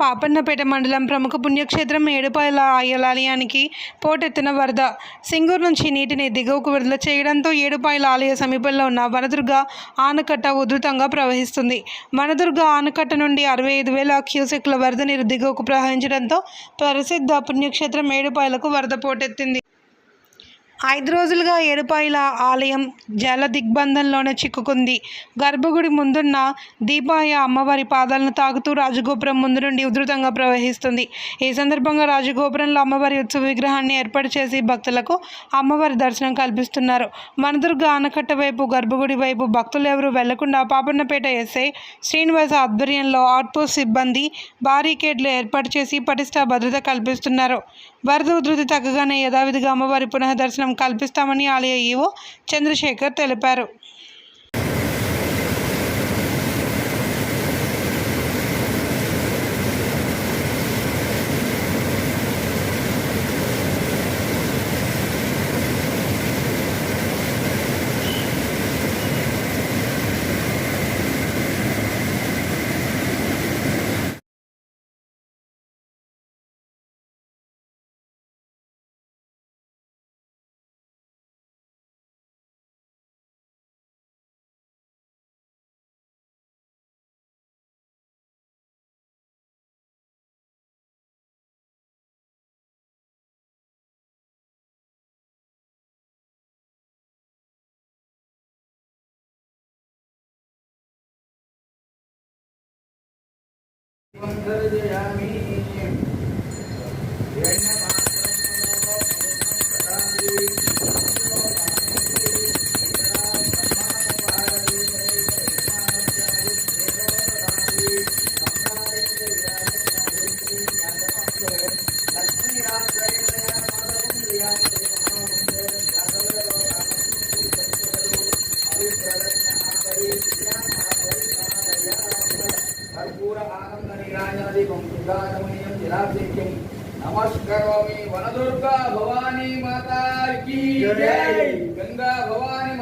పాపన్నపేట మండలం ప్రముఖ పుణ్యక్షేత్రం ఏడుపాయల ఆలయానికి పోటెత్తిన వరద. సింగూరు నుంచి నీటిని దిగువకు విడుదల చేయడంతో ఏడుపాయల ఆలయ సమీపంలో ఉన్న వనదుర్గ ఆనకట్ట ఉధృతంగా ప్రవహిస్తుంది. వనదుర్గ ఆనకట్ట నుండి అరవై ఐదు వేల క్యూసెక్ల వరద నీరు దిగువకు ప్రవహించడంతో ప్రసిద్ధ పుణ్యక్షేత్రం ఏడుపాయలకు వరద పోటెత్తింది. ఐదు రోజులుగా ఏడుపాయల ఆలయం జల దిగ్బంధంలోనే చిక్కుకుంది. గర్భగుడి ముందున్న దీపాయ అమ్మవారి పాదాలను తాకుతూ రాజగోపురం ముందు నుండి ఉధృతంగా ప్రవహిస్తుంది. ఈ సందర్భంగా రాజగోపురంలో అమ్మవారి ఉత్సవ విగ్రహాన్ని ఏర్పాటు చేసి భక్తులకు అమ్మవారి దర్శనం కల్పిస్తున్నారు. మనదుర్గ ఆనకట్ట వైపు గర్భగుడి వైపు భక్తులు ఎవరూ వెళ్ళకుండా పాపన్నపేట ఎస్ఐ శ్రీనివాస ఆధ్వర్యంలో అవుట్పోస్ట్ సిబ్బంది బారికేడ్లు ఏర్పాటు చేసి పటిష్ట భద్రత కల్పిస్తున్నారు. వరద ఉధృతి తగ్గగానే యథావిధిగా అమ్మవారి పునః దర్శనం కల్పిస్తామని ఆలయ ఈవో చంద్రశేఖర్ తెలిపారు. दर्शयामि కర్పూర ఆనందనీరాజాదికం దుర్గారమణీయం జలాభిషేక్యం నమస్కరోమి వనదుర్గా భవానీ మాతాకి గంగా భవానీ